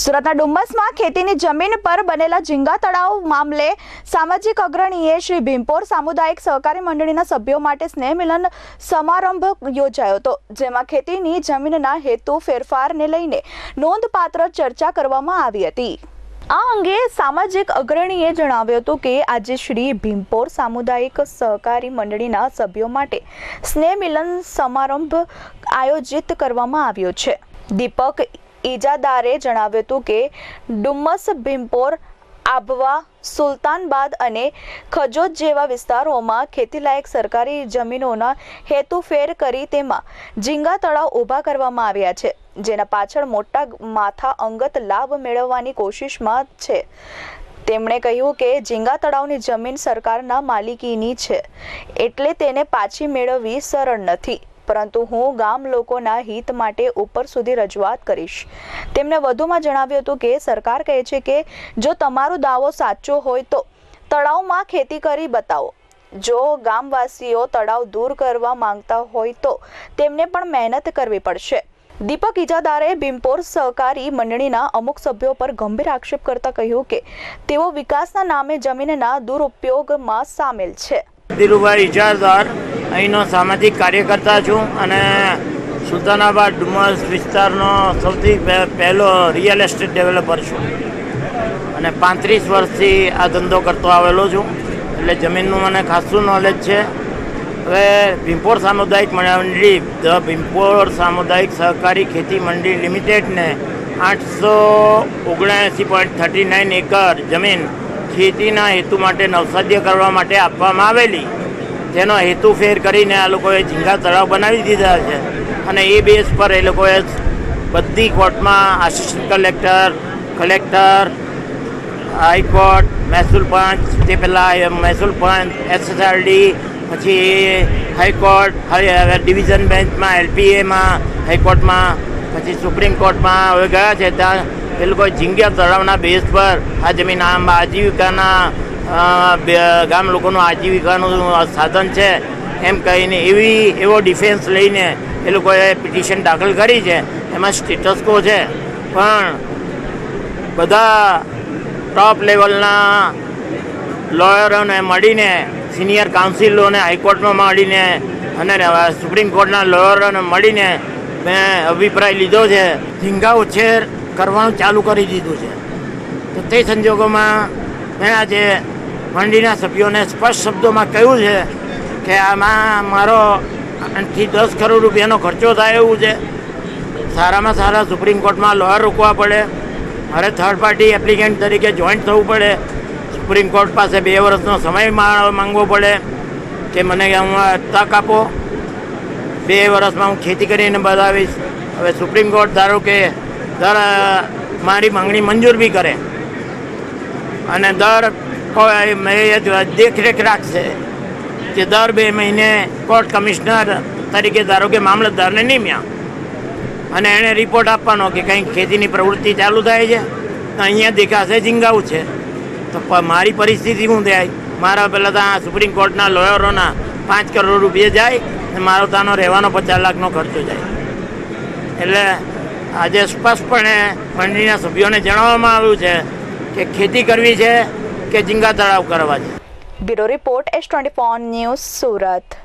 સુરતના ડુમ્મસમાં ખેતીની જમીન પર બનેલા ઝીંગા તળાવ મામલે સામાજિક અગ્રણીએ શ્રી ભીમપોર સામુદાયિક સહકારી મંડળીના સભ્યો માટે સ્નેહ મિલન સમારંભ યોજાયો હતો, જેમાં ખેતીની જમીનના હેતુ ફેરફારને લઈને નોંધપાત્ર ચર્ચા કરવામાં આવી હતી. આ અંગે સામાજિક અગ્રણીએ જણાવ્યું હતું કે આજે શ્રી ભીમપોર સામુદાયિક સહકારી મંડળીના સભ્યો માટે સ્નેહ મિલન સમારંભ આયોજિત કરવામાં આવ્યો છે. દીપક ઈજાદારે જણાવ્યું હતું કે, ડુમ્મસ, ભીમપોર આભવા સુલતાનબાદ અને ખજોત જેવા વિસ્તારોમાં ખેતીલાયક સરકારી જમીનોના હેતુફેર કરી તેમાં ઝીંગા તળાવ ઊભા કરવામાં આવ્યા છે, જેના પાછળ મોટા માથા અંગત લાભ મેળવવાની કોશિશમાં છે. તેમણે કહ્યું કે, ઝીંગા તળાવની જમીન સરકારના માલિકીની છે, એટલે તેને પાછી મેળવવી સરળ નથી. પરંતુ હું ગામ લોકોના હિત માટે ઉપર સુધી રજૂઆત કરીશ. તેમણે વધુમાં જણાવ્યું હતું કે, સરકાર કહે છે કે, જો તમારો દાવો સાચો હોય તો તળાવમાં ખેતી કરી બતાવો. જો ગામવાસીઓ તળાવ દૂર કરવા માંગતા હોય તો તેમને પણ મહેનત કરવી પડશે. દીપક ઇજાદારે ભીમપોર સહકારી મંડળીના અમુક સભ્યો પર ગંભીર આક્ષેપ કરતા કહ્યું કે, તેઓ વિકાસના નામે જમીનના દુરુપયોગમાં સામેલ છે. ધીરુભાઈ ઇજારદાર અહીંનો સામાજિક કાર્યકર્તા છું અને સુલતાનાબાદ ડુમસ વિસ્તારનો સૌથી પહેલો રિયલ એસ્ટેટ ડેવલપર છું. અને પાંત્રીસ વર્ષથી આ ધંધો કરતો આવેલો છું. એટલે જમીનનું મને ખાસું નોલેજ છે. હવે ભીમપોર સામુદાયિક મંડળી, ધ ભીમપોર સામુદાયિક સહકારી ખેતી મંડળી લિમિટેડને આઠસો ઓગણએંસી પોઈન્ટ થર્ટી નાઇન એકર જમીન ખેતીના હેતુ માટે નવસાધ્ય કરવા માટે આપવામાં આવેલી. તેનો હેતુ ફેર કરીને આ લોકોએ ઝીંગા તળાવ બનાવી દીધા છે. અને એ બેઝ પર એ લોકોએ બધી કોર્ટમાં આસિસ્ટન્ટ કલેક્ટર કલેક્ટર હાઈકોર્ટ મહેસૂલ પંચ તે પહેલાં મહેસૂલ પંચ એસએસઆરડી પછી હાઈકોર્ટ ડિવિઝન બેન્ચમાં એલપીએમાં હાઈકોર્ટમાં પછી સુપ્રીમ કોર્ટમાં હવે ગયા છે. ત્યાં એ લોકો ઝીંગા તળાવના બેઝ પર આ જમીન આમ આજીવિકાના ગામ લોકોનું આજીવિકાનું સાધન છે. એમ કહીને એવી, એવો ડિફેન્સ લઈને એ લોકોએ પિટિશન દાખલ કરી છે. એમાં સ્ટેટસ કો છે. પણ બધા ટોપ લેવલના લોયરોને મળીને સિનિયર કાઉન્સિલોને હાઈકોર્ટમાં મળીને અને સુપ્રીમ કોર્ટના લોયરોને મળીને મેં અભિપ્રાય લીધો છે. ઝીંગા ઉછેર કરવાનું ચાલુ કરી દીધું છે. તો તે સંજોગોમાં મેં આજે મંડીના સભ્યોને સ્પષ્ટ શબ્દોમાં કહ્યું છે કે આમાં મારો આઠથી દસ કરોડ રૂપિયાનો ખર્ચો થાય એવું છે. સારામાં સારા સુપ્રીમ કોર્ટમાં લોયર રોકવા પડે. મારે થર્ડ પાર્ટી એપ્લિકેન્ટ તરીકે જોઈન્ટ થવું પડે. સુપ્રીમ કોર્ટ પાસે બે વર્ષનો સમય માંગવો પડે કે મને હું તક આપો. બે વર્ષમાં હું ખેતી કરીને બતાવીશ હવે સુપ્રીમ કોર્ટ ધારો કે દર મારી માંગણી મંજૂર બી કરે. અને દર દેખરેખ રાખશે કે દર બે મહિને કોર્ટ કમિશનર તરીકે ધારો કે મામલતદારને નિમ્યા. અને એણે રિપોર્ટ આપવાનો કે કંઈક ખેતીની પ્રવૃત્તિ ચાલુ થાય છે, તો અહીંયા દેખાશે ઝીંગાવું છે. તો મારી પરિસ્થિતિ શું થાય? મારા પહેલાં ત્યાં સુપ્રીમ કોર્ટના લોયરોના પાંચ કરોડ રૂપિયા જાય અને મારો ત્યાંનો રહેવાનો પચાસ લાખનો ખર્ચો જાય. એટલે આજે સ્પષ્ટપણે મંડળીના સભ્યોને જણાવવામાં આવ્યું છે કે ખેતી કરવી છે કે ઝીંગા તળાવ કરવા છે. Bureau report S twenty news Surat.